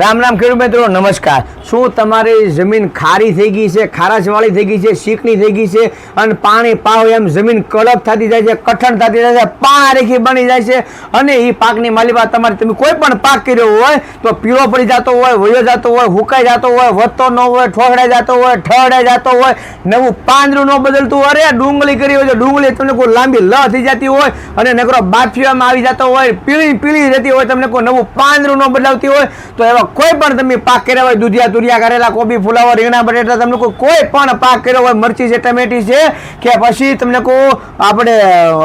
રામ રામ ખેડૂત મિત્રો, નમસ્કાર. શું તમારી જમીન ખારી થઈ ગઈ છે, ખારાશવાળી થઈ ગઈ છે શીકણી થઈ ગઈ છે અને પાણી પાવ એમ જમીન કડક થતી જાય છે, કઠણ થતી જાય છે પારેખી બની જાય છે અને એ પાકની માલિકા તમારે તમે કોઈ પણ પાક કર્યો હોય તો પીળો પડી જતો હોય, વયો જતો હોય, હુકાઈ જતો હોય, વધતો ન હોય ઠોકડાઈ જતો હોય ઠડાઈ જતો હોય, નવું પાંદરું ન બદલતું અરે ડુંગળી કરી હોય તો ડુંગળી તમને કોઈ લાંબી લ થઈ જતી હોય અને નકરો બાફિયામાં આવી જતો હોય, પીળી પીળી રહેતી હોય, તમને કોઈ નવું પાંદરું ન બદલાવતી હોય, તો એવા કોઈ પણ તમે પાક કર્યા હોય, દૂધિયા, તુરિયા, કરેલા, કોબી, ફુલાવર, રીંગણા, બટેટા, તમને કોઈ કોઈ પણ પાક કર્યો હોય, મરચી છે, ટમેટી છે, કે પછી તમને કહો આપણે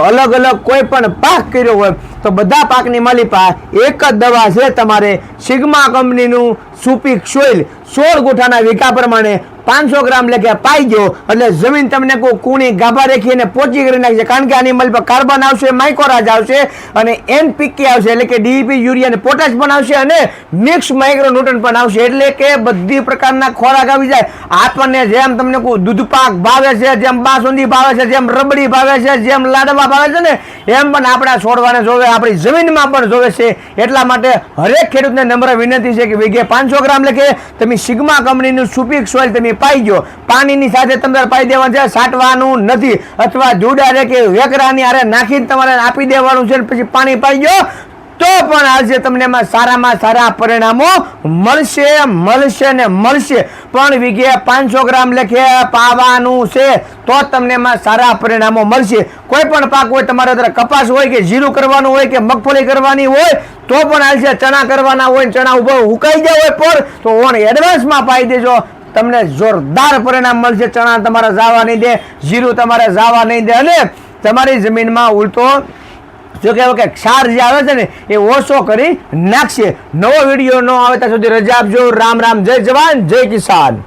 અલગ અલગ કોઈ પણ પાક કર્યો હોય, તો બધા પાકની માલિપા એક જ દવા છે તમારે સિગ્મા કંપનીનું સુપીક સોઇલ સોળ ગુઠાના વીઘા પ્રમાણે પાંચસો ગ્રામ લેખે પાઈ ગયો. એટલે જમીન તમને કોઈ કુણી ગાભા રેખી અને પોચી કરી નાખશે કારણ કે આની મલ પર કાર્બન આવશે માઇકોરાજ આવશે અને એનપીકે આવશે, એટલે કે ડીઈપી યુરિયા અને પોટાશ પણ આવશે અને મિક્સ માઇક્રોન્યુટ્રન પણ આવશે. એટલે કે બધી પ્રકારના ખોરાક આવી જાય. આપણને જેમ તમને કોઈ દૂધ પાક ભાવે છે, જેમ બાસુંદી ભાવે છે, જેમ રબડી ભાવે છે, જેમ લાડવા ભાવે છે ને, એમ પણ આપણા છોડવાને જોવે, આપણી જમીનમાં પણ જોવે છે. એટલા માટે હરેક ખેડૂતને નમ્ર વિનંતી છે કે વીઘે પાંચસો ગ્રામ લખે તમે સિગ્મા કંપનીનું સુપીક સોઇલ તમે પાઈ ગયો. પાણીની સાથે તમારે પાઈ દેવાનું છે, સાટવાનું નથી. અથવા જુડા રે કે વેકરાની આરે નાખીને તમારે આપી દેવાનું છે પછી પાણી પાઈ ગયો, તો પણ આજે તમને એમાં સારામાં સારા પરિણામો મળશે મળશે ને મળશે. પણ વીઘે પાંચસો ગ્રામ લેખે પાવાનું છે, તો તમને એમાં સારા પરિણામો મળશે. કોઈ પણ પાક હોય, તમારે અત્યારે કપાસ હોય કે જીરું કરવાનું હોય કે મગફળી કરવાની હોય, તો પણ હાલશે ચણા કરવાના હોય ચણા ઊભો ઉકાઈ ગયા હોય પણ, તો ઓન એડવાન્સમાં પાઈ દેજો. તમને જોરદાર પરિણામ મળશે. ચણા તમારે જાવા નહીં દે, જીરું તમારે જાવા નહીં દે અને તમારી જમીનમાં ઉલટો જો કે કે ક્ષાર જે આવે છે ને, એ ઓછો કરી નાખશે. નવો વીડિયો ન આવે ત્યાં સુધી રજા આપજો. રામ રામ. જય જવાન, જય કિસાન.